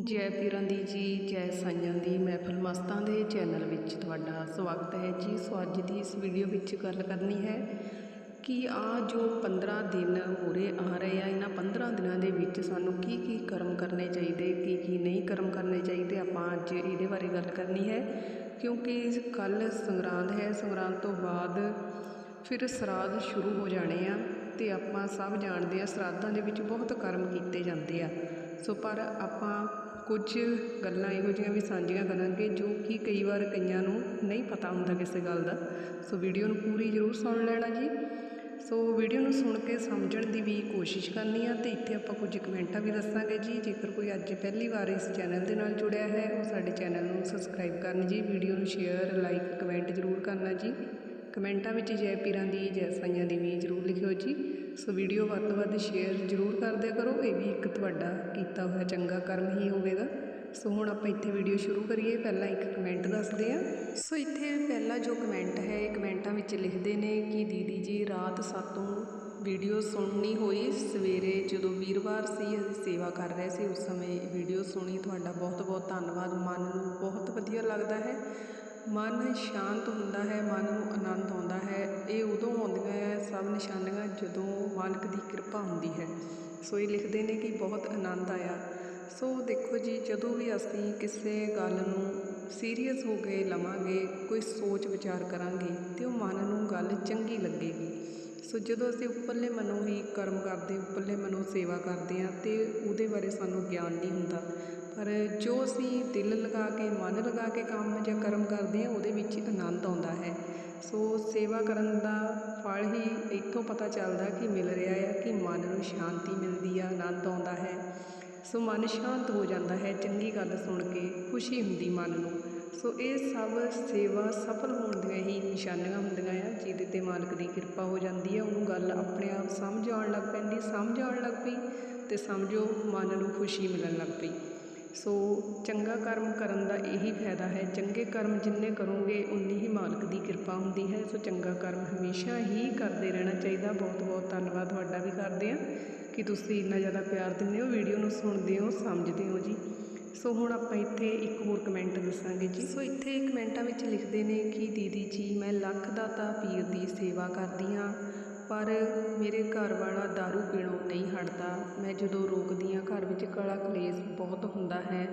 ਜੈ ਪੀਰਾਂ ਦੀ ਜੀ, ਜੈ ਸਾਈਆਂ ਦੀ। ਮਹਿਫਲ ਮਸਤਾਂ ਦੇ ਚੈਨਲ ਵਿੱਚ ਤੁਹਾਡਾ ਸਵਾਗਤ ਹੈ। ਜੀ, ਸੋ ਅੱਜ ਦੀ ਇਸ ਵੀਡੀਓ ਵਿੱਚ ਗੱਲ ਕਰਨੀ ਹੈ ਕਿ ਆ ਜੋ 15 ਦਿਨ ਮੂਹਰੇ ਆ ਰਹੇ ਆ, ਇਹਨਾਂ 15 ਦਿਨਾਂ ਦੇ ਵਿੱਚ ਸਾਨੂੰ ਕੀ ਕੀ ਕਰਮ ਕਰਨੇ ਚਾਹੀਦੇ, ਕੀ ਕੀ ਨਹੀਂ ਕਰਮ ਕਰਨੇ ਚਾਹੀਦੇ, ਆਪਾਂ ਅੱਜ ਇਹਦੇ ਬਾਰੇ ਗੱਲ ਕਰਨੀ ਹੈ। ਕਿਉਂਕਿ ਕੱਲ ਸੰਗਰਾਂਦ ਹੈ, ਸੰਗਰਾਂਦ ਤੋਂ ਬਾਅਦ ਫਿਰ ਸਰਾਧ ਸ਼ੁਰੂ ਹੋ ਜਾਣੇ ਆ ਤੇ ਆਪਾਂ ਸਭ ਜਾਣਦੇ ਆ, ਸਰਾਧਾਂ ਦੇ ਵਿੱਚ ਬਹੁਤ ਕਰਮ ਕੀਤੇ ਜਾਂਦੇ ਆ। ਸੋ ਪਰ ਆਪਾਂ ਕੁਝ ਗੱਲਾਂ ਇਹੋ ਜਿਹੀਆਂ ਵੀ ਸਾਂਝੀਆਂ ਕਰਾਂਗੇ, ਜੋ ਕਿ ਕਈ ਵਾਰ ਕਈਆਂ ਨੂੰ ਨਹੀਂ ਪਤਾ ਹੁੰਦਾ ਕਿਸੇ ਗੱਲ ਦਾ। ਸੋ ਵੀਡੀਓ ਨੂੰ ਪੂਰੀ ਜ਼ਰੂਰ ਸੁਣ ਲੈਣਾ ਜੀ। ਸੋ ਵੀਡੀਓ ਨੂੰ ਸੁਣ ਕੇ ਸਮਝਣ ਦੀ ਵੀ ਕੋਸ਼ਿਸ਼ ਕਰਨੀ ਆ ਤੇ ਇੱਥੇ ਆਪਾਂ ਕੁਝ ਕਮੈਂਟਾਂ ਵੀ ਦੱਸਾਂਗੇ ਜੀ। ਜੇਕਰ ਕੋਈ ਅੱਜ ਪਹਿਲੀ ਵਾਰ ਇਸ ਚੈਨਲ ਦੇ ਨਾਲ ਜੁੜਿਆ ਹੈ, ਉਹ ਸਾਡੇ ਚੈਨਲ ਨੂੰ ਸਬਸਕ੍ਰਾਈਬ ਕਰਨ ਜੀ। ਵੀਡੀਓ ਨੂੰ ਸ਼ੇਅਰ, ਲਾਈਕ, ਕਮੈਂਟ ਜ਼ਰੂਰ ਕਰਨਾ ਜੀ। ਕਮੈਂਟਾਂ ਵਿੱਚ ਜੈ ਪੀਰਾਂ ਦੀ, ਜੈ ਸਾਈਆਂ ਦੀ ਵੀ ਜ਼ਰੂਰ ਲਿਖਿਓ ਜੀ। ਸੋ ਵੀਡੀਓ ਵੱਧ ਤੋਂ ਵੱਧ ਸ਼ੇਅਰ ਜ਼ਰੂਰ ਕਰ ਦਿਆ ਕਰੋ, ਇਹ ਵੀ ਇੱਕ ਤੁਹਾਡਾ ਕੀਤਾ ਹੋਇਆ ਚੰਗਾ ਕਰਮ ਹੀ ਹੋਵੇਗਾ। ਸੋ ਹੁਣ ਆਪਾਂ ਇੱਥੇ ਵੀਡੀਓ ਸ਼ੁਰੂ ਕਰੀਏ, ਪਹਿਲਾਂ ਇੱਕ ਕਮੈਂਟ ਦੱਸਦੇ ਹਾਂ ਸੋ ਇੱਥੇ ਪਹਿਲਾ ਜੋ ਕਮੈਂਟ ਹੈ, ਇਹ ਕਮੈਂਟਾਂ ਵਿੱਚ ਲਿਖਦੇ ਨੇ ਕਿ ਦੀਦੀ ਜੀ ਰਾਤ ਸਾਤੋਂ ਵੀਡੀਓ ਸੁਣਨੀ ਹੋਈ, ਸਵੇਰੇ ਜਦੋਂ ਵੀਰਵਾਰ ਸੀ, ਅਸੀਂ ਸੇਵਾ ਕਰ ਰਹੇ ਸੀ, ਉਸ ਸਮੇਂ ਵੀਡੀਓ ਸੁਣੀ, ਤੁਹਾਡਾ ਬਹੁਤ ਬਹੁਤ ਧੰਨਵਾਦ, ਮਨ ਨੂੰ ਬਹੁਤ ਵਧੀਆ ਲੱਗਦਾ ਹੈ। ਮਨ ਸ਼ਾਂਤ ਹੁੰਦਾ ਹੈ, ਮਨ ਨੂੰ ਆਨੰਦ ਆਉਂਦਾ ਹੈ। ਇਹ ਉਦੋਂ ਆਉਂਦੀਆਂ ਹੈ, ਸਭ ਨਿਸ਼ਾਨੀਆਂ ਜਦੋਂ ਮਾਲਕ ਦੀ ਕਿਰਪਾ ਹੁੰਦੀ ਹੈ। ਸੋ ਇਹ ਲਿਖਦੇ ਨੇ ਕਿ ਬਹੁਤ ਆਨੰਦ ਆਇਆ। ਸੋ ਦੇਖੋ ਜੀ, ਜਦੋਂ ਵੀ ਅਸੀਂ ਕਿਸੇ ਗੱਲ ਨੂੰ ਸੀਰੀਅਸ ਹੋ ਕੇ ਲਵਾਂਗੇ, ਕੋਈ ਸੋਚ ਵਿਚਾਰ ਕਰਾਂਗੇ, ਤੇ ਉਹ ਮਨ ਨੂੰ ਗੱਲ ਚੰਗੀ ਲੱਗੇਗੀ। ਸੋ ਜਦੋਂ ਅਸੀਂ ਉੱਪਰਲੇ ਮਨੋਂ ਹੀ ਕਰਮ ਕਰਦੇ, ਉੱਪਰਲੇ ਮਨੋਂ ਸੇਵਾ ਕਰਦੇ ਹਾਂ, ਤੇ ਉਹਦੇ ਬਾਰੇ ਸਾਨੂੰ ਗਿਆਨ ਨਹੀਂ ਹੁੰਦਾ। ਪਰ ਜੋ ਅਸੀਂ ਦਿਲ ਲਗਾ ਕੇ, ਮਨ ਲਗਾ ਕੇ ਕੰਮ ਜਾਂ ਕਰਮ ਕਰਦੇ ਹਾਂ, ਉਹਦੇ ਵਿੱਚ ਆਨੰਦ ਆਉਂਦਾ ਹੈ। ਸੋ ਸੇਵਾ ਕਰਨ ਦਾ ਫਲ ਹੀ ਇੱਥੋਂ ਪਤਾ ਚੱਲਦਾ ਕਿ ਮਿਲ ਰਿਹਾ ਹੈ ਕਿ ਮਨ ਨੂੰ ਸ਼ਾਂਤੀ ਮਿਲਦੀ ਆ, ਆਨੰਦ ਆਉਂਦਾ ਹੈ। ਸੋ ਮਨ ਸ਼ਾਂਤ ਹੋ ਜਾਂਦਾ ਹੈ, ਚੰਗੀ ਗੱਲ ਸੁਣ ਕੇ ਖੁਸ਼ੀ ਹੁੰਦੀ ਮਨ ਨੂੰ। ਸੋ ਇਹ ਸਭ ਸੇਵਾ ਸਫਲ ਹੋਣ ਦੀਆਂ ਹੀ ਨਿਸ਼ਾਨੀਆਂ ਹੁੰਦੀਆਂ ਆ, ਜਿਹਦੇ ਤੇ ਮਾਲਕ ਦੀ ਕਿਰਪਾ ਹੋ ਜਾਂਦੀ ਹੈ ਉਹਨੂੰ ਗੱਲ ਆਪਣੇ ਆਪ ਸਮਝ ਆਉਣ ਲੱਗ ਪੈਂਦੀ, ਸਮਝ ਆਉਣ ਲੱਗ ਪਈ ਤੇ ਸਮਝੋ ਮਨ ਨੂੰ ਖੁਸ਼ੀ ਮਿਲਣ ਲੱਗ ਪਈ। ਸੋ ਚੰਗਾ ਕਰਮ ਕਰਨ ਦਾ ਇਹੀ ਫਾਇਦਾ ਹੈ। ਚੰਗੇ ਕਰਮ ਜਿੰਨੇ ਕਰੋਗੇ ਉਨੀ ਹੀ ਮਾਲਕ ਦੀ ਕਿਰਪਾ ਹੁੰਦੀ ਹੈ। ਸੋ ਚੰਗਾ ਕਰਮ ਹਮੇਸ਼ਾ ਹੀ ਕਰਦੇ ਰਹਿਣਾ ਚਾਹੀਦਾ। ਬਹੁਤ ਬਹੁਤ ਧੰਨਵਾਦ ਤੁਹਾਡਾ ਵੀ ਕਰਦੇ ਆ ਕਿ ਤੁਸੀਂ ਇੰਨਾ ਜ਼ਿਆਦਾ ਪਿਆਰ ਦਿੰਦੇ ਹੋ। ਵੀਡੀਓ ਨੂੰ ਸੁਣਦੇ ਹੋ, ਸਮਝਦੇ ਹੋ ਜੀ। ਸੋ ਹੁਣ ਆਪਾਂ ਇੱਥੇ ਇੱਕ ਹੋਰ ਕਮੈਂਟ ਦੱਸਾਂਗੇ ਜੀ। ਸੋ ਇੱਥੇ ਕਮੈਂਟਾਂ ਵਿੱਚ ਲਿਖਦੇ ਨੇ ਕਿ, ਦੀਦੀ ਜੀ, ਮੈਂ ਲੱਖ ਦਾਤਾ ਪੀਰ ਦੀ ਸੇਵਾ ਕਰਦੀ ਹਾਂ। ਪਰ ਮੇਰੇ ਘਰ ਵਾਲਾ ਦਾਰੂ ਪੀਣੋਂ ਨਹੀਂ ਹਟਦਾ। ਮੈਂ ਜਦੋਂ ਰੋਕਦੀ ਹਾਂ, ਘਰ ਵਿੱਚ ਕਲਾ ਕਲੇਸ਼ ਬਹੁਤ ਹੁੰਦਾ ਹੈ।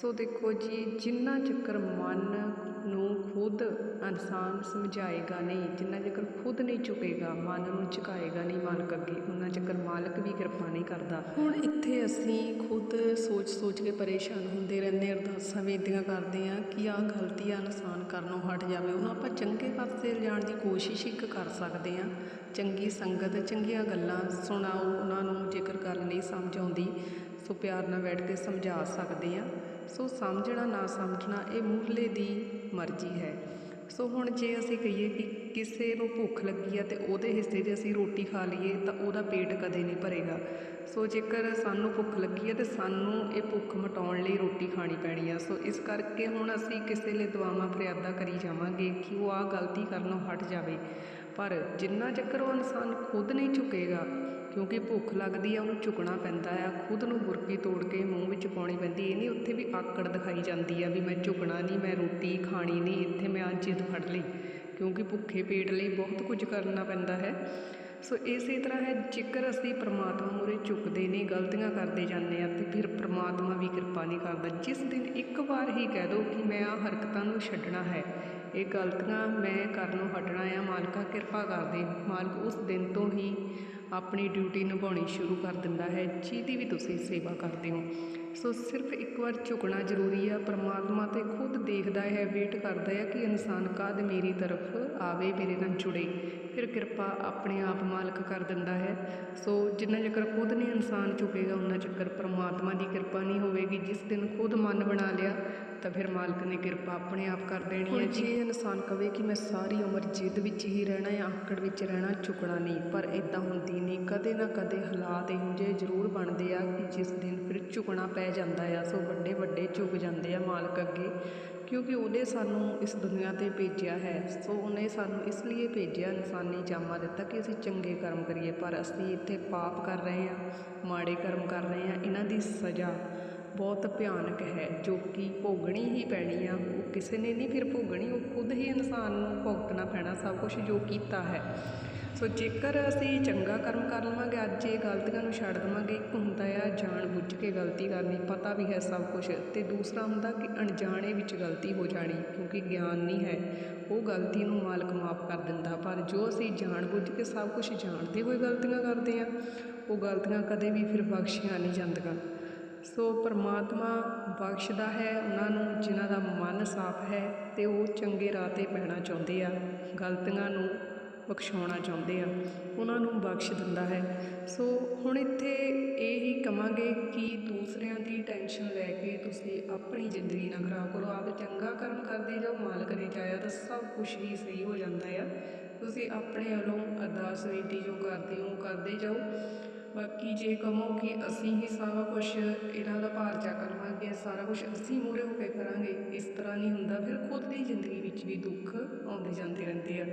ਸੋ ਦੇਖੋ ਜੀ, ਜਿੰਨਾ ਚੱਕਰ ਮਨ ਨੂੰ ਖੁਦ ਇਨਸਾਨ ਸਮਝਾਏਗਾ ਨਹੀਂ, ਜਿੰਨਾ ਚੱਕਰ ਖੁਦ ਨਹੀਂ ਝੁਕੇਗਾ ਮਨ ਨੂੰ ਝੁਕਾਏਗਾ ਨਹੀਂ ਮਾਲਕ ਅੱਗੇ, ਉਹਨਾਂ ਚੱਕਰ ਮਾਲਕ ਵੀ ਕਿਰਪਾ ਨਹੀਂ ਕਰਦਾ। ਹੁਣ ਇੱਥੇ ਅਸੀਂ ਖੁਦ ਸੋਚ ਸੋਚ ਕੇ ਪਰੇਸ਼ਾਨ ਹੁੰਦੇ ਰਹਿੰਦੇ ਅਰਦਾਸਾਂ ਬੇਨਤੀਆਂ ਕਰਦੇ ਹਾਂ ਕਿ ਆਹ ਗਲਤੀ ਆ ਇਨਸਾਨ ਕਰਨੋਂ ਹਟ ਜਾਵੇ। ਉਹਨੂੰ ਆਪਾਂ ਚੰਗੇ ਪਾਸੇ ਲਿਜਾਣ ਦੀ ਕੋਸ਼ਿਸ਼ ਇੱਕ ਕਰ ਸਕਦੇ ਹਾਂ। ਚੰਗੀ ਸੰਗਤ, ਚੰਗੀਆਂ ਗੱਲਾਂ ਸੁਣਾਓ, ਉਹਨਾਂ ਨੂੰ ਜੇਕਰ ਗੱਲ ਨਹੀਂ ਸਮਝ ਆਉਂਦੀ, ਸੋ ਪਿਆਰ ਨਾਲ ਬੈਠ ਕੇ ਸਮਝਾ ਸਕਦੇ ਆ ਸੋ ਸਮਝਣਾ ਨਾ ਸਮਝਣਾ, ਇਹ ਮੂਹਰਲੇ ਦੀ ਮਰਜ਼ੀ ਹੈ। ਸੋ ਹੁਣ ਜੇ ਅਸੀਂ ਕਹੀਏ ਕਿ ਕਿਸੇ ਨੂੰ ਭੁੱਖ ਲੱਗੀ ਆ ਤੇ ਉਹਦੇ ਹਿੱਸੇ 'ਚ ਅਸੀਂ ਰੋਟੀ ਖਾ ਲਈਏ, ਤਾਂ ਉਹਦਾ ਪੇਟ ਕਦੇ ਨਹੀਂ ਭਰੇਗਾ। ਸੋ ਜੇਕਰ ਸਾਨੂੰ ਭੁੱਖ ਲੱਗੀ ਹੈ ਤੇ ਸਾਨੂੰ ਇਹ ਭੁੱਖ ਮਟਾਉਣ ਲਈ ਰੋਟੀ ਖਾਣੀ ਪੈਣੀ ਆ। ਸੋ ਇਸ ਕਰਕੇ ਹੁਣ ਅਸੀਂ ਕਿਸੇ ਲਈ ਦੁਆਵਾਂ ਫਰਿਆਦਾ ਕਰੀ ਜਾਵਾਂਗੇ ਕਿ ਉਹ ਆਹ ਗਲਤੀ ਕਰਨੋਂ ਹਟ ਜਾਵੇ। ਪਰ ਜਿੰਨਾ ਚੱਕਰ ਉਹ ਇਨਸਾਨ ਖੁਦ ਨਹੀਂ ਝੁਕੇਗਾ ਕਿਉਂਕਿ ਭੁੱਖ ਲੱਗਦੀ ਆ, ਉਹਨੂੰ ਝੁਕਣਾ ਪੈਂਦਾ ਆ। ਖੁਦ ਨੂੰ ਬੁਰਕੀ ਤੋੜ ਕੇ ਮੂੰਹ ਵਿੱਚ ਪਾਉਣੀ ਪੈਂਦੀ ਇਹ ਨਹੀਂ ਉੱਥੇ ਵੀ ਆਕੜ ਦਿਖਾਈ ਜਾਂਦੀ ਆ ਵੀ ਮੈਂ ਝੁਕਣਾ ਨਹੀਂ, ਮੈਂ ਰੋਟੀ ਖਾਣੀ ਨਹੀਂ, ਇੱਥੇ ਮੈਂ ਅੱਜ ਜਿੱਦ ਫੜ ਲਈ। ਕਿਉਂਕਿ ਭੁੱਖੇ ਪੇਟ ਲਈ ਬਹੁਤ ਕੁਝ ਕਰਨਾ ਪੈਂਦਾ ਹੈ। ਸੋ ਇਸੇ ਤਰ੍ਹਾਂ ਹੈ, ਜੇਕਰ ਅਸੀਂ ਪ੍ਰਮਾਤਮਾ ਮੂਹਰੇ ਝੁਕਦੇ ਨਹੀਂ, ਗਲਤੀਆਂ ਕਰਦੇ ਜਾਂਦੇ ਆ ਤੇ ਫਿਰ ਪ੍ਰਮਾਤਮਾ ਵੀ ਕਿਰਪਾ ਨਹੀਂ ਕਰਦਾ। ਜਿਸ ਦਿਨ ਇੱਕ ਵਾਰ ਹੀ ਕਹਿ ਦੋ ਕਿ ਮੈਂ ਆ ਹਰਕਤਾਂ ਨੂੰ ਛੱਡਣਾ ਹੈ, ਇਹ ਗਲਤੀਆਂ ਮੈਂ ਕਰਨੋਂ ਹਟਣਾ ਆ। ਮਾਲਕਾ ਕਿਰਪਾ ਕਰ ਦੇ ਮਾਲਕ ਉਸ ਦਿਨ ਤੋਂ ਹੀ ਆਪਣੀ ਡਿਊਟੀ ਨਿਭਾਉਣੀ ਸ਼ੁਰੂ ਕਰ ਦਿੰਦਾ ਹੈ ਜਿਹਦੀ ਵੀ ਤੁਸੀਂ ਸੇਵਾ ਕਰਦੇ ਹੋ। ਸੋ ਸਿਰਫ ਇੱਕ ਵਾਰ ਝੁਕਣਾ ਜ਼ਰੂਰੀ ਆ ਪ੍ਰਮਾਤਮਾ ਤੇ ਖੁਦ ਦੇਖਦਾ ਹੈ ਵੇਟ ਕਰਦਾ ਹੈ ਕਿ ਇਨਸਾਨ ਕਦ ਮੇਰੀ ਤਰਫ ਆਵੇ ਮੇਰੇ ਨਾਲ ਜੁੜੇ। ਫਿਰ ਕਿਰਪਾ ਆਪਣੇ ਆਪ ਮਾਲਕ ਕਰ ਦਿੰਦਾ ਹੈ। ਸੋ ਜਿੰਨਾ ਚੱਕਰ ਖੁਦ ਨਹੀਂ ਇਨਸਾਨ ਝੁਕੇਗਾ ਉਹਨਾਂ ਚੱਕਰ ਪ੍ਰਮਾਤਮਾ ਦੀ ਕਿਰਪਾ ਨਹੀਂ ਹੋਵੇਗੀ। ਜਿਸ ਦਿਨ ਖੁਦ ਮਨ ਬਣਾ ਲਿਆ ਤਾਂ ਫਿਰ ਮਾਲਕ ਨੇ ਕਿਰਪਾ ਆਪਣੇ ਆਪ ਕਰ ਦੇਣੀ ਹੈ ਜੇ। ਇਨਸਾਨ ਕਵੇ ਕਿ ਮੈਂ ਸਾਰੀ ਉਮਰ ਜਿੱਦ ਵਿੱਚ ਹੀ ਰਹਿਣਾ ਹੈ ਆਕੜ ਵਿੱਚ ਰਹਿਣਾ ਝੁਕਣਾ ਨਹੀਂ ਪਰ ਇਦਾਂ ਹੁੰਦੀ ਨਹੀਂ। ਕਦੇ ਨਾ ਕਦੇ ਹਾਲਾਤ ਇਹੋ ਜਿਹੇ ਜ਼ਰੂਰ ਬਣਦੇ ਆ ਕਿ ਜਿਸ ਦਿਨ ਫਿਰ ਝੁਕਣਾ ਪੈ ਜਾਂਦਾ ਆ, ਸੋ ਵੱਡੇ ਵੱਡੇ ਝੁਕ ਜਾਂਦੇ ਆ ਮਾਲਕ ਅੱਗੇ, ਕਿਉਂਕਿ ਉਹਨੇ ਸਾਨੂੰ ਇਸ ਦੁਨੀਆ ਤੇ ਭੇਜਿਆ ਹੈ। ਸੋ ਉਹਨੇ ਸਾਨੂੰ ਇਸ ਲਈ ਭੇਜਿਆ, ਇਨਸਾਨੀ ਜਾਮਾ ਦਿੱਤਾ ਕਿ ਅਸੀਂ ਚੰਗੇ ਕਰਮ ਕਰੀਏ, ਪਰ ਅਸੀਂ ਇੱਥੇ ਪਾਪ ਕਰ ਰਹੇ ਹਾਂ, ਮਾੜੇ ਕਰਮ ਕਰ ਰਹੇ ਹਾਂ, ਇਹਨਾਂ ਦੀ ਸਜ਼ਾ ਬਹੁਤ ਭਿਆਨਕ ਹੈ, ਜੋ ਕਿ ਭੋਗਣੀ ਹੀ ਪੈਣੀ ਆ। ਉਹ ਕਿਸੇ ਨੇ ਨਹੀਂ ਫਿਰ ਭੋਗਣੀ, ਉਹ ਖੁਦ ਹੀ ਇਨਸਾਨ ਨੂੰ ਭੁਗਤਣਾ ਪੈਣਾ ਸਭ ਕੁਝ ਜੋ ਕੀਤਾ ਹੈ। ਸੋ ਜੇਕਰ ਅਸੀਂ ਚੰਗਾ ਕਰਮ ਕਰ ਲਵਾਂਗੇ, ਅੱਜ ਇਹ ਗਲਤੀਆਂ ਨੂੰ ਛੱਡ ਦੇਵਾਂਗੇ, ਇੱਕ ਹੁੰਦਾ ਆ ਜਾਣ ਬੁੱਝ ਕੇ ਗਲਤੀ ਕਰਨੀ, ਪਤਾ ਵੀ ਹੈ ਸਭ ਕੁਝ ਤੇ ਦੂਸਰਾ ਹੁੰਦਾ ਕਿ ਅਣਜਾਣੇ ਵਿੱਚ ਗਲਤੀ ਹੋ ਜਾਣੀ, ਕਿਉਂਕਿ ਗਿਆਨ ਨਹੀਂ ਹੈ। ਉਹ ਗਲਤੀ ਨੂੰ ਮਾਲਕ ਮਾਫ ਕਰ ਦਿੰਦਾ, ਪਰ ਜੋ ਅਸੀਂ ਜਾਣ ਬੁੱਝ ਕੇ ਸਭ ਕੁਝ ਜਾਣਦੇ ਹੋਏ ਗਲਤੀਆਂ ਕਰਦੇ ਆ, ਉਹ ਗਲਤੀਆਂ ਕਦੇ ਵੀ ਫਿਰ ਬਖਸ਼ੀਆਂ ਨਹੀਂ ਜਾਂਦੀਆਂ। ਸੋ ਪਰਮਾਤਮਾ ਬਖਸ਼ਦਾ ਹੈ ਉਹਨਾਂ ਨੂੰ ਜਿਨ੍ਹਾਂ ਦਾ ਮਨ ਸਾਫ਼ ਹੈ ਤੇ ਉਹ ਚੰਗੇ ਰਾਹ ਤੇ ਪੈਣਾ ਚਾਹੁੰਦੇ ਆ, ਗਲਤੀਆਂ ਨੂੰ ਬਖਸ਼ਾਉਣਾ ਚਾਹੁੰਦੇ ਆ, ਉਹਨਾਂ ਨੂੰ ਬਖਸ਼ ਦਿੰਦਾ ਹੈ। ਸੋ ਹੁਣ ਇੱਥੇ ਇਹ ਹੀ ਕਵਾਂਗੇ ਕਿ ਦੂਸਰਿਆਂ ਦੀ ਟੈਨਸ਼ਨ ਲੈ ਕੇ ਤੁਸੀਂ ਆਪਣੀ ਜ਼ਿੰਦਗੀ ਨਾ ਖਰਾਬ ਕਰੋ, ਆਪ ਚੰਗਾ ਕਰਮ ਕਰਦੇ ਜਾਓ ਮਾਲਕ ਨੇ ਚਾਹਿਆ ਤਾਂ ਸਭ ਕੁਝ ਹੀ ਸਹੀ ਹੋ ਜਾਂਦਾ ਆ। ਤੁਸੀਂ ਆਪਣੇ ਵੱਲੋਂ ਅਰਦਾਸ ਬੇਨਤੀ ਜੋ ਕਰਦੇ ਹੋ ਕਰਦੇ ਜਾਓ। ਬਾਕੀ ਜੇ ਕਹੋ ਕਿ ਅਸੀਂ ਹੀ ਸਾਰਾ ਕੁਝ ਇਹਨਾਂ ਦਾ ਭਾਰ ਚੱਕ ਲਵਾਂਗੇ ਸਾਰਾ ਕੁਝ ਅਸੀਂ ਮੂਹਰੇ ਹੋ ਕੇ ਕਰਾਂਗੇ, ਇਸ ਤਰ੍ਹਾਂ ਨਹੀਂ ਹੁੰਦਾ। ਫਿਰ ਖੁਦ ਦੀ ਜ਼ਿੰਦਗੀ ਵਿੱਚ ਵੀ ਦੁੱਖ ਆਉਂਦੇ ਜਾਂਦੇ ਰਹਿੰਦੇ ਆ।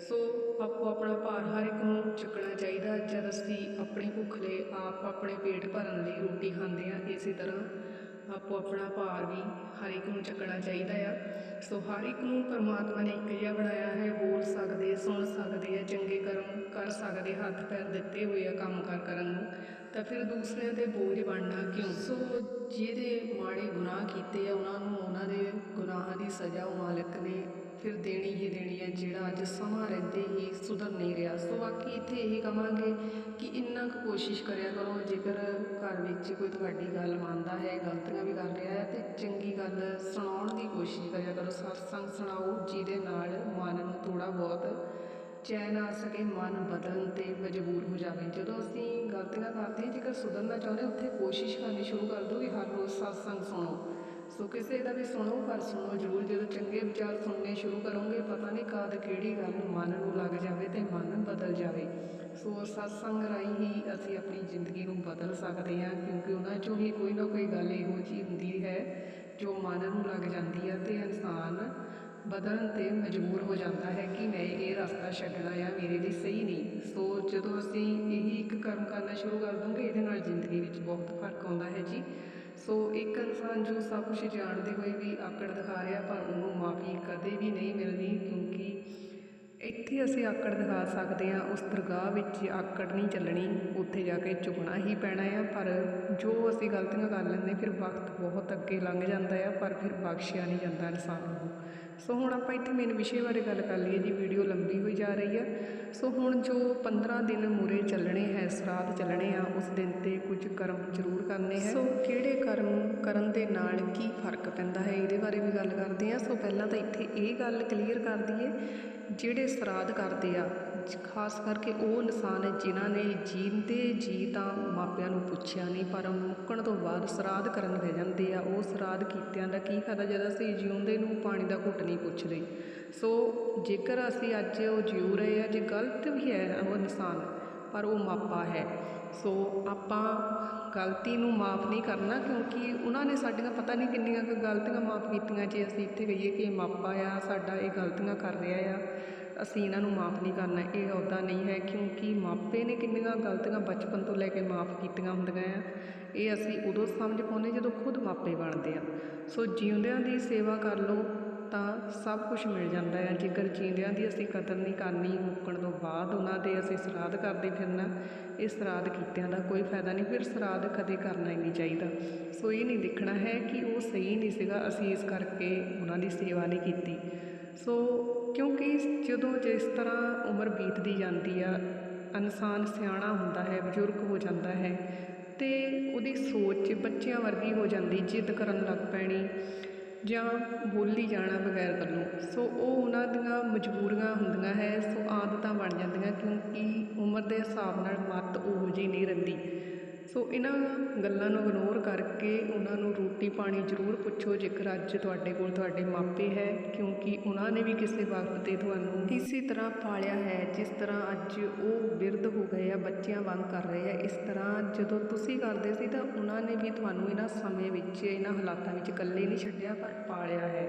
ਸੋ ਆਪੋ ਆਪਣਾ ਭਾਰ ਹਰ ਇੱਕ ਨੂੰ ਚੁੱਕਣਾ ਚਾਹੀਦਾ, ਜਦ ਅਸੀਂ ਆਪਣੀ ਭੁੱਖ ਲਈ ਆਪ ਆਪਣੇ ਪੇਟ ਭਰਨ ਲਈ ਰੋਟੀ ਖਾਂਦੇ ਆ, ਇਸੇ ਤਰ੍ਹਾਂ ਆਪੋ ਆਪਣਾ ਭਾਰ ਵੀ ਹਰ ਇੱਕ ਨੂੰ ਚੱਕਣਾ ਚਾਹੀਦਾ ਆ। ਸੋ ਹਰ ਇੱਕ ਨੂੰ ਪਰਮਾਤਮਾ ਨੇ ਇੱਕ ਜਿਹਾ ਬਣਾਇਆ ਹੈ, ਬੋਲ ਸਕਦੇ, ਸੁਣ ਸਕਦੇ ਆ, ਚੰਗੇ ਕਰਮ ਕਰ ਸਕਦੇ, ਹੱਥ ਪੈਰ ਦਿੱਤੇ ਹੋਏ ਆ ਕੰਮ ਕਾਰ ਕਰਨ ਨੂੰ। ਤਾਂ ਫਿਰ ਦੂਸਰਿਆਂ ਤੇ ਬੋਝ ਬਣਨਾ ਕਿਉਂ? ਸੋ ਜਿਹਦੇ ਮਾੜੇ ਗੁਨਾਹ ਕੀਤੇ ਆ, ਉਹਨਾਂ ਨੂੰ ਉਹਨਾਂ ਦੇ ਗੁਨਾਹਾਂ ਦੀ ਸਜ਼ਾ ਮਾਲਕ ਨੇ ਫਿਰ ਦੇਣੀ ਹੈ ਜਿਹੜਾ ਅੱਜ ਸਮਾਂ ਰਹਿੰਦੇ ਹੀ ਸੁਧਰ ਨਹੀਂ ਰਿਹਾ। ਸੋ ਬਾਕੀ ਇੱਥੇ ਇਹੀ ਕਵਾਂਗੇ ਕਿ ਇੰਨਾ ਕੁ ਕੋਸ਼ਿਸ਼ ਕਰਿਆ ਕਰੋ, ਜੇਕਰ ਘਰ ਵਿੱਚ ਕੋਈ ਤੁਹਾਡੀ ਗੱਲ ਮੰਨਦਾ ਹੈ, ਗਲਤੀਆਂ ਵੀ ਕਰ ਰਿਹਾ ਹੈ, ਤੇ ਚੰਗੀ ਗੱਲ ਸੁਣਾਉਣ ਦੀ ਕੋਸ਼ਿਸ਼ ਕਰਿਆ ਕਰੋ। ਸਤਸੰਗ ਸੁਣਾਓ, ਜਿਹਦੇ ਨਾਲ ਮਨ ਨੂੰ ਥੋੜਾ ਬਹੁਤ ਚੈਨ ਆ ਸਕੇ, ਮਨ ਬਦਲਣ ਤੇ ਮਜਬੂਰ ਹੋ ਜਾਵੇ। ਜਦੋਂ ਅਸੀਂ ਗਲਤੀਆਂ ਕਰਦੇ ਹਾਂ। ਜੇਕਰ ਸੁਧਰਨਾ ਚਾਹੁੰਦੇ, ਉੱਥੇ ਕੋਸ਼ਿਸ਼ ਕਰਨੀ ਸ਼ੁਰੂ ਕਰ ਦਿਓ ਕਿ ਹਰ ਰੋਜ਼ ਸਤਸੰਗ ਸੁਣੋ। ਸੋ ਕਿਸੇ ਦਾ ਵੀ ਸੁਣੋ, ਪਰ ਸੁਣੋ ਜ਼ਰੂਰ। ਜਦੋਂ ਚੰਗੇ ਵਿਚਾਰ ਸੁਣਨੇ ਸ਼ੁਰੂ ਕਰੋਗੇ, ਪਤਾ ਨਹੀਂ ਕਦ ਕਿਹੜੀ ਗੱਲ ਮਨ ਨੂੰ ਲੱਗ ਜਾਵੇ ਤੇ ਮਨ ਬਦਲ ਜਾਵੇ। ਸੋ ਸਤਸੰਗ ਰਾਹੀਂ ਹੀ ਅਸੀਂ ਆਪਣੀ ਜ਼ਿੰਦਗੀ ਨੂੰ ਬਦਲ ਸਕਦੇ ਹਾਂ, ਕਿਉਂਕਿ ਉਹਨਾਂ 'ਚੋਂ ਹੀ ਕੋਈ ਨਾ ਕੋਈ ਗੱਲ ਇਹੋ ਜਿਹੀ ਹੁੰਦੀ ਹੈ ਜੋ ਮਨ ਨੂੰ ਲੱਗ ਜਾਂਦੀ ਹੈ ਤੇ ਇਨਸਾਨ ਬਦਲਣ ਤੇ ਮਜਬੂਰ ਹੋ ਜਾਂਦਾ ਹੈ ਕਿ ਮੈਂ ਇਹ ਰਸਤਾ ਛੱਡਣਾ ਆ ਮੇਰੇ ਲਈ ਸਹੀ ਨਹੀਂ। ਸੋ ਜਦੋਂ ਅਸੀਂ ਇਹੀ ਇੱਕ ਕਰਮ ਕਰਨਾ ਸ਼ੁਰੂ ਕਰ ਦੂੰਗੇ, ਇਹਦੇ ਨਾਲ ਜ਼ਿੰਦਗੀ ਵਿੱਚ ਬਹੁਤ ਫ਼ਰਕ ਆਉਂਦਾ ਹੈ ਜੀ। ਸੋ ਇੱਕ ਇਨਸਾਨ ਜੋ ਸਭ ਕੁਝ ਜਾਣਦੇ ਹੋਏ ਵੀ ਆਕੜ ਦਿਖਾ ਰਿਹਾ, ਪਰ ਉਹਨੂੰ ਮਾਫੀ ਕਦੇ ਵੀ ਨਹੀਂ ਮਿਲਦੀ ਕਿਉਂਕਿ ਇੱਥੇ ਅਸੀਂ ਆਕੜ ਦਿਖਾ ਸਕਦੇ ਹਾਂ, ਉਸ ਦਰਗਾਹ ਵਿੱਚ ਆਕੜ ਨਹੀਂ ਚੱਲਣੀ, ਉੱਥੇ ਜਾ ਕੇ ਝੁਕਣਾ ਹੀ ਪੈਣਾ ਆ, ਪਰ ਜੋ ਅਸੀਂ ਗਲਤੀਆਂ ਕਰ ਲੈਂਦੇ, ਫਿਰ ਵਕਤ ਬਹੁਤ ਅੱਗੇ ਲੰਘ ਜਾਂਦਾ ਆ, ਪਰ ਫਿਰ ਬਖਸ਼ਿਆ ਨਹੀਂ ਜਾਂਦਾ ਇਨਸਾਨ ਨੂੰ। ਸੋ ਹੁਣ ਆਪਾਂ ਇੱਥੇ ਮੇਨ ਵਿਸ਼ੇ ਬਾਰੇ ਗੱਲ ਕਰ ਲਈਏ, ਜੀ ਵੀਡੀਓ ਲੰਬੀ ਹੋਈ ਜਾ ਰਹੀ ਆ। ਸੋ ਹੁਣ ਜੋ 15 ਦਿਨ ਮੂਰੇ ਚੱਲਣੇ ਹੈ ਸਰਾਧ ਚੱਲਣੇ ਆ, ਉਸ ਦਿਨ ਤੇ ਕੁਝ ਕਰਮ ਜ਼ਰੂਰ ਕਰਨੇ ਹੈ। ਸੋ ਕਿਹੜੇ ਕਰਮ ਕਰਨ ਦੇ ਨਾਲ ਕੀ ਫ਼ਰਕ ਪੈਂਦਾ ਹੈ, ਇਹਦੇ ਬਾਰੇ ਵੀ ਗੱਲ ਕਰਦੇ ਆ ਸੋ ਪਹਿਲਾਂ ਤਾਂ ਇੱਥੇ ਇਹ ਗੱਲ ਕਲੀਅਰ ਕਰ ਦਈਏ ਜਿਹੜੇ ਸਰਾਧ ਕਰਦੇ ਆ, ਖਾਸ ਕਰਕੇ ਉਹ ਇਨਸਾਨ ਹੈ ਜਿਨ੍ਹਾਂ ਨੇ ਜੀਂਦੇ ਜੀ ਤਾਂ ਮਾਪਿਆਂ ਨੂੰ ਪੁੱਛਿਆ ਨਹੀਂ, ਪਰ ਮੁੱਕਣ ਤੋਂ ਬਾਅਦ ਸਰਾਧ ਕਰਨ ਲੈ ਜਾਂਦੇ ਆ। ਉਹ ਸਰਾਧ ਕੀਤਿਆਂ ਦਾ ਕੀ ਫਾਇਦਾ ਜਦ ਅਸੀਂ ਜਿਉਂਦੇ ਨੂੰ ਪਾਣੀ ਦਾ ਘੁੱਟ ਨਹੀਂ ਪੁੱਛਦੇ। ਸੋ ਜੇਕਰ ਅਸੀਂ ਅੱਜ ਉਹ ਜਿਉ ਰਹੇ ਆ, ਜੇ ਗਲਤ ਵੀ ਹੈ ਉਹ ਇਨਸਾਨ, ਪਰ ਉਹ ਮਾਪਾ ਹੈ। ਸੋ ਆਪਾਂ ਗਲਤੀ ਨੂੰ ਮਾਫ ਨਹੀਂ ਕਰਨਾ ਕਿਉਂਕਿ ਉਹਨਾਂ ਨੇ ਸਾਡੀਆਂ ਪਤਾ ਨਹੀਂ ਕਿੰਨੀਆਂ ਕੁ ਗਲਤੀਆਂ ਮਾਫ ਕੀਤੀਆਂ ਜੇ ਅਸੀਂ ਇੱਥੇ ਕਹੀਏ ਕਿ ਮਾਪਾ ਆ, ਸਾਡਾ ਇਹ ਗਲਤੀਆਂ ਕਰ ਰਿਹਾ ਆ, ਅਸੀਂ ਇਹਨਾਂ ਨੂੰ ਮਾਫ ਨਹੀਂ ਕਰਨਾ, ਇਹ ਅਹੁਦਾ ਨਹੀਂ ਹੈ ਕਿਉਂਕਿ ਮਾਪੇ ਨੇ ਕਿੰਨੀਆਂ ਗਲਤੀਆਂ ਬਚਪਨ ਤੋਂ ਲੈ ਕੇ ਮਾਫ ਕੀਤੀਆਂ ਹੁੰਦੀਆਂ ਆ, ਇਹ ਅਸੀਂ ਉਦੋਂ ਸਮਝ ਪਾਉਂਦੇ ਜਦੋਂ ਖੁਦ ਮਾਪੇ ਬਣਦੇ ਆ। ਸੋ ਜਿਉਂਦਿਆਂ ਦੀ ਸੇਵਾ ਕਰ ਲਓ ਤਾਂ ਸਭ ਕੁਝ ਮਿਲ ਜਾਂਦਾ ਹੈ। ਜੇਕਰ ਜੀਂਦਿਆਂ ਦੀ ਅਸੀਂ ਕਦਰ ਨਹੀਂ ਕਰਨੀ, ਮੁੱਕਣ ਤੋਂ ਬਾਅਦ ਉਹਨਾਂ ਦੇ ਅਸੀਂ ਸਰਾਧ ਕਰਦੇ ਫਿਰਨਾ, ਇਹ ਸਰਾਧ ਕੀਤਿਆਂ ਦਾ ਕੋਈ ਫਾਇਦਾ ਨਹੀਂ। ਫਿਰ ਸਰਾਧ ਕਦੇ ਕਰਨਾ ਹੀ ਨਹੀਂ ਚਾਹੀਦਾ। ਸੋ ਇਹ ਨਹੀਂ ਦੇਖਣਾ ਹੈ ਕਿ ਉਹ ਸਹੀ ਨਹੀਂ ਸੀਗਾ, ਅਸੀਂ ਇਸ ਕਰਕੇ ਉਹਨਾਂ ਦੀ ਸੇਵਾ ਨਹੀਂ ਕੀਤੀ। ਸੋ ਕਿਉਂਕਿ ਜਦੋਂ ਜਿਸ ਤਰ੍ਹਾਂ ਉਮਰ ਬੀਤਦੀ ਜਾਂਦੀ ਆ, ਇਨਸਾਨ ਸਿਆਣਾ ਹੁੰਦਾ ਹੈ, ਬਜ਼ੁਰਗ ਹੋ ਜਾਂਦਾ ਹੈ, ਤੇ ਉਹਦੀ ਸੋਚ ਬੱਚਿਆਂ ਵਰਗੀ ਹੋ ਜਾਂਦੀ, ਜਿੱਦ ਕਰਨ ਲੱਗ ਪੈਣੀ। ਜਾਂ ਬੋਲੀ ਜਾਣਾ ਬਗੈਰ ਗੱਲੋਂ ਸੋ ਉਹ ਉਹਨਾਂ ਦੀਆਂ ਮਜਬੂਰੀਆਂ ਹੁੰਦੀਆਂ ਹੈ, ਸੋ ਆਦਤਾਂ ਬਣ ਜਾਂਦੀਆਂ, ਕਿਉਂਕਿ ਉਮਰ ਦੇ ਹਿਸਾਬ ਨਾਲ ਮੱਤ ਉਹੋ ਜਿਹੀ ਨਹੀਂ ਰਹਿੰਦੀ। ਸੋ ਇਹਨਾਂ ਗੱਲਾਂ ਨੂੰ ਇਗਨੋਰ ਕਰਕੇ ਉਹਨਾਂ ਨੂੰ ਰੋਟੀ ਪਾਣੀ ਜ਼ਰੂਰ ਪੁੱਛੋ, ਜੇਕਰ ਅੱਜ ਤੁਹਾਡੇ ਕੋਲ ਤੁਹਾਡੇ ਮਾਪੇ ਹੈ, ਕਿਉਂਕਿ ਉਹਨਾਂ ਨੇ ਵੀ ਕਿਸੇ ਵਕਤ ਤੇ ਤੁਹਾਨੂੰ ਇਸੇ ਤਰ੍ਹਾਂ ਪਾਲਿਆ ਹੈ, ਜਿਸ ਤਰ੍ਹਾਂ ਅੱਜ ਉਹ ਬਿਰਧ ਹੋ ਗਏ ਆ, ਬੱਚਿਆਂ ਵਾਂਗ ਕਰ ਰਹੇ ਆ। ਇਸ ਤਰ੍ਹਾਂ ਜਦੋਂ ਤੁਸੀਂ ਕਰਦੇ ਸੀ ਤਾਂ ਉਹਨਾਂ ਨੇ ਵੀ ਤੁਹਾਨੂੰ ਇਹਨਾਂ ਸਮੇਂ ਵਿੱਚ, ਇਹਨਾਂ ਹਾਲਾਤਾਂ ਵਿੱਚ ਇਕੱਲੇ ਨਹੀਂ ਛੱਡਿਆ, ਪਰ ਪਾਲਿਆ ਹੈ।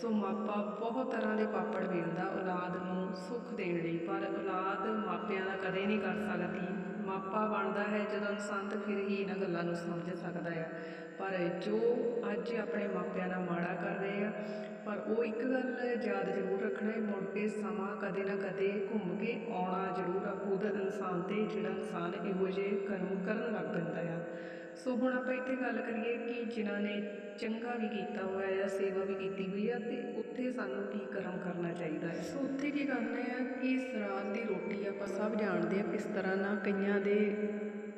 ਸੋ ਮਾਪਾ ਬਹੁਤ ਤਰ੍ਹਾਂ ਦੇ ਪਾਪੜ ਵੇਲਦਾ ਔਲਾਦ ਨੂੰ ਸੁੱਖ ਦੇਣ ਲਈ, ਪਰ ਔਲਾਦ ਮਾਪਿਆਂ ਦਾ ਕਦੇ ਨਹੀਂ ਕਰ ਸਕਦੀ। ਮਾਪਾ ਬਣਦਾ ਹੈ, ਜਦੋਂ ਇਨਸਾਨ ਤਾਂ ਫਿਰ ਹੀ ਇਹਨਾਂ ਗੱਲਾਂ ਨੂੰ ਸਮਝ ਸਕਦਾ ਹੈ ਪਰ ਜੋ ਅੱਜ ਆਪਣੇ ਮਾਪਿਆਂ ਨਾਲ ਮਾੜਾ ਕਰ ਰਹੇ ਆ, ਪਰ ਉਹ ਇੱਕ ਗੱਲ ਯਾਦ ਜ਼ਰੂਰ ਰੱਖਣਾ ਹੈ, ਮੁੜ ਕੇ ਸਮਾਂ ਕਦੇ ਨਾ ਕਦੇ ਘੁੰਮ ਕੇ ਆਉਣਾ ਜ਼ਰੂਰ ਆ, ਖੁਦ ਇਨਸਾਨ ਤੇ ਜਿਹੜਾ ਇਨਸਾਨ ਇਹੋ ਜਿਹੇ ਕਰਮ ਕਰਨ ਲੱਗ ਪੈਂਦਾ ਆ। ਸੋ ਹੁਣ ਆਪਾਂ ਇੱਥੇ ਗੱਲ ਕਰੀਏ ਕਿ ਜਿਨ੍ਹਾਂ ਨੇ ਚੰਗਾ ਵੀ ਕੀਤਾ ਹੋਇਆ ਜਾਂ ਸੇਵਾ ਵੀ ਕੀਤੀ ਹੋਈ ਆ ਤੇ ਉੱਥੇ ਸਾਨੂੰ ਕੀ ਕਰਮ ਕਰਨਾ ਚਾਹੀਦਾ ਹੈ? ਸੋ ਉੱਥੇ ਕੀ ਕਰਨਾ ਹੈ? ਕਿ ਸਰਾਧ ਦੀ ਰੋਟੀ ਆਪਾਂ ਸਭ ਜਾਣਦੇ ਆ, ਕਿਸ ਤਰ੍ਹਾਂ ਨਾਲ ਕਈਆਂ ਦੇ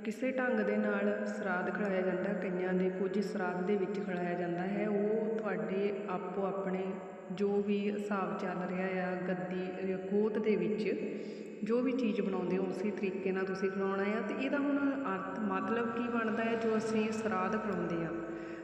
ਕਿਸੇ ਢੰਗ ਦੇ ਨਾਲ ਸਰਾਧ ਖਿਲਾਇਆ ਜਾਂਦਾ, ਕਈਆਂ ਦੇ ਕੁਝ ਸਰਾਧ ਦੇ ਵਿੱਚ ਖਿਲਾਇਆ ਜਾਂਦਾ ਹੈ। ਉਹ ਤੁਹਾਡੇ ਆਪੋ ਆਪਣੇ ਜੋ ਵੀ ਹਿਸਾਬ ਚੱਲ ਰਿਹਾ ਆ, ਗੱਦੀ ਗੋਤ ਦੇ ਵਿੱਚ ਜੋ ਵੀ ਚੀਜ਼ ਬਣਾਉਂਦੇ ਹੋ, ਉਸੇ ਤਰੀਕੇ ਨਾਲ ਤੁਸੀਂ ਖਿਲਾਉਣਾ ਆ। ਤੇ ਇਹਦਾ ਹੁਣ ਅਰਥ, ਮਤਲਬ ਕੀ ਬਣਦਾ ਹੈ, ਜੋ ਅਸੀਂ ਸਰਾਧ ਖਿਲਾਉਂਦੇ ਆ।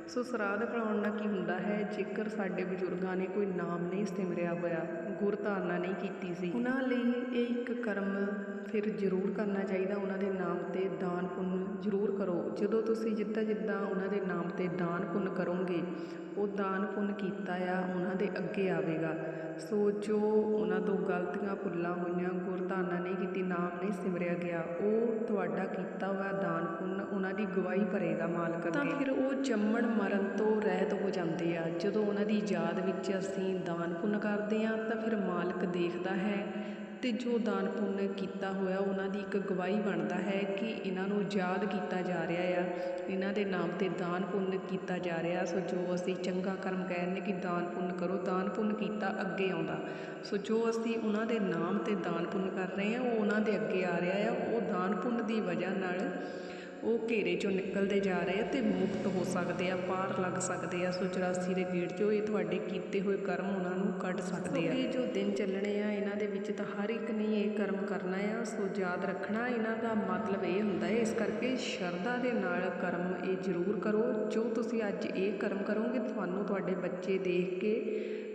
ਸੋ ਸਰਾਧ ਖਿਲਾਉਣ ਨਾਲ ਕੀ ਹੁੰਦਾ ਹੈ, ਜੇਕਰ ਸਾਡੇ ਬਜ਼ੁਰਗਾਂ ਨੇ ਕੋਈ ਨਾਮ ਨਹੀਂ ਸਿਮਰਿਆ ਹੋਇਆ, ਗੁਰ ਧਾਰਨਾ ਨਹੀਂ ਕੀਤੀ ਸੀ, ਉਹਨਾਂ ਲਈ ਇਹ ਇੱਕ ਕਰਮ ਫਿਰ ਜ਼ਰੂਰ ਕਰਨਾ ਚਾਹੀਦਾ। ਉਹਨਾਂ ਦੇ ਨਾਮ ਤੇ ਦਾਨ ਪੁੰਨ ਜ਼ਰੂਰ ਕਰੋ। ਜਦੋਂ ਤੁਸੀਂ ਜਿੱਦਾਂ ਜਿੱਦਾਂ ਉਹਨਾਂ ਦੇ ਨਾਮ ਤੇ ਦਾਨ ਪੁੰਨ ਕਰੋਗੇ ਉਹ ਦਾਨ ਪੁੰਨ ਕੀਤਾ ਆ, ਉਹਨਾਂ ਦੇ ਅੱਗੇ ਆਵੇਗਾ। ਸੋ ਜੋ ਉਹਨਾਂ ਤੋਂ ਗਲਤੀਆਂ, ਭੁੱਲਾਂ ਹੋਈਆਂ ਗੁਰਧਾਰਨਾ ਨਹੀਂ ਕੀਤੀ, ਨਾਮ ਨਹੀਂ ਸਿਮਰਿਆ ਗਿਆ। ਉਹ ਤੁਹਾਡਾ ਕੀਤਾ ਹੋਇਆ ਦਾਨ ਪੁੰਨ ਉਹਨਾਂ ਦੀ ਗਵਾਹੀ ਭਰੇਗਾ ਮਾਲਕ ਅੱਗੇ। ਤਾਂ ਫਿਰ ਉਹ ਜੰਮਣ ਮਰਨ ਤੋਂ ਰਹਿਤ ਹੋ ਜਾਂਦੇ ਆ। ਜਦੋਂ ਉਹਨਾਂ ਦੀ ਯਾਦ ਵਿੱਚ ਅਸੀਂ ਦਾਨ ਪੁੰਨ ਕਰਦੇ ਆ ਤਾਂ ਫਿਰ ਮਾਲਕ ਦੇਖਦਾ ਹੈ ਅਤੇ ਜੋ ਦਾਨ ਪੁੰਨ ਕੀਤਾ ਹੋਇਆ ਉਹਨਾਂ ਦੀ ਇੱਕ ਗਵਾਹੀ ਬਣਦਾ ਹੈ ਕਿ ਇਹਨਾਂ ਨੂੰ ਯਾਦ ਕੀਤਾ ਜਾ ਰਿਹਾ ਆ। ਇਹਨਾਂ ਦੇ ਨਾਮ ਤੇ ਦਾਨ ਪੁੰਨ ਕੀਤਾ ਜਾ ਰਿਹਾ। ਸੋ ਜੋ ਅਸੀਂ ਚੰਗਾ ਕਰਮ ਕਹਿੰਦੇ ਕਿ ਦਾਨ ਪੁੰਨ ਕਰੋ, ਦਾਨ ਪੁੰਨ ਕੀਤਾ ਅੱਗੇ ਆਉਂਦਾ। ਸੋ ਜੋ ਅਸੀਂ ਉਹਨਾਂ ਦੇ ਨਾਮ ਤੇ ਦਾਨ ਪੁੰਨ ਕਰ ਰਹੇ ਹਾਂ, ਉਹ ਉਹਨਾਂ ਦੇ ਅੱਗੇ ਆ ਰਿਹਾ ਆ। ਉਹ ਦਾਨ ਪੁੰਨ ਦੀ ਵਜ੍ਹਾ ਨਾਲ ਉਹ ਘੇਰੇ ਚੋਂ ਨਿਕਲਦੇ ਜਾ ਰਹੇ ਆ ਅਤੇ ਮੁਕਤ ਹੋ ਸਕਦੇ ਆ, ਪਾਰ ਲੱਗ ਸਕਦੇ ਆ। ਸੋ 84 ਦੇ ਗੇੜ 'ਚੋਂ ਇਹ ਤੁਹਾਡੇ ਕੀਤੇ ਹੋਏ ਕਰਮ ਉਹਨਾਂ ਨੂੰ ਕੱਢ ਸਕਦੇ ਆ। ਇਹ ਜੋ ਦਿਨ ਚੱਲਣੇ ਆ, ਇਹਨਾਂ ਦੇ ਵਿੱਚ ਤਾਂ ਹਰ ਇੱਕ ਨੇ ਇਹ ਕਰਮ ਕਰਨਾ ਆ। ਸੋ ਯਾਦ ਰੱਖਣਾ, ਇਹਨਾਂ ਦਾ ਮਤਲਬ ਇਹ ਹੁੰਦਾ ਹੈ, ਇਸ ਕਰਕੇ ਸ਼ਰਧਾ ਦੇ ਨਾਲ ਕਰਮ ਇਹ ਜ਼ਰੂਰ ਕਰੋ। ਜੋ ਤੁਸੀਂ ਅੱਜ ਇਹ ਕਰਮ ਕਰੋਗੇ, ਤੁਹਾਨੂੰ ਤੁਹਾਡੇ ਬੱਚੇ ਦੇਖ ਕੇ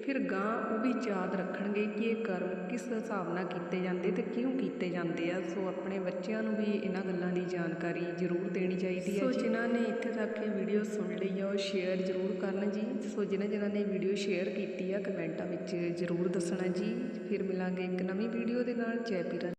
ਫਿਰ ਗਾਂ ਉਹ ਵੀ ਯਾਦ ਰੱਖਣਗੇ ਕਿ ਇਹ ਕਰਮ ਕਿਸ ਹਿਸਾਬ ਨਾਲ ਕੀਤੇ ਜਾਂਦੇ ਤੇ ਕਿਉਂ ਕੀਤੇ ਜਾਂਦੇ ਆ। ਸੋ ਆਪਣੇ ਬੱਚਿਆਂ ਨੂੰ ਵੀ ਇਹਨਾਂ ਗੱਲਾਂ ਦੀ ਜਾਣਕਾਰੀ ਜ਼ਰੂਰ ਦੇਣੀ ਚਾਹੀਦੀ ਹੈ ਸੋ ਜਿਨ੍ਹਾਂ ਨੇ ਇੱਥੇ ਤੱਕ ਇਹ ਵੀਡੀਓ ਸੁਣ ਲਈ ਆ ਉਹ ਸ਼ੇਅਰ ਜ਼ਰੂਰ ਕਰਨ ਜੀ। ਸੋ ਜਿਨ੍ਹਾਂ ਜਿਨ੍ਹਾਂ ਨੇ ਵੀਡੀਓ ਸ਼ੇਅਰ ਕੀਤੀ ਆ ਕਮੈਂਟਾਂ ਵਿੱਚ ਜ਼ਰੂਰ ਦੱਸਣਾ ਜੀ। ਫਿਰ ਮਿਲਾਂਗੇ ਇੱਕ ਨਵੀਂ ਵੀਡੀਓ ਦੇ ਨਾਲ। ਜੈ ਪੀਰਾਂ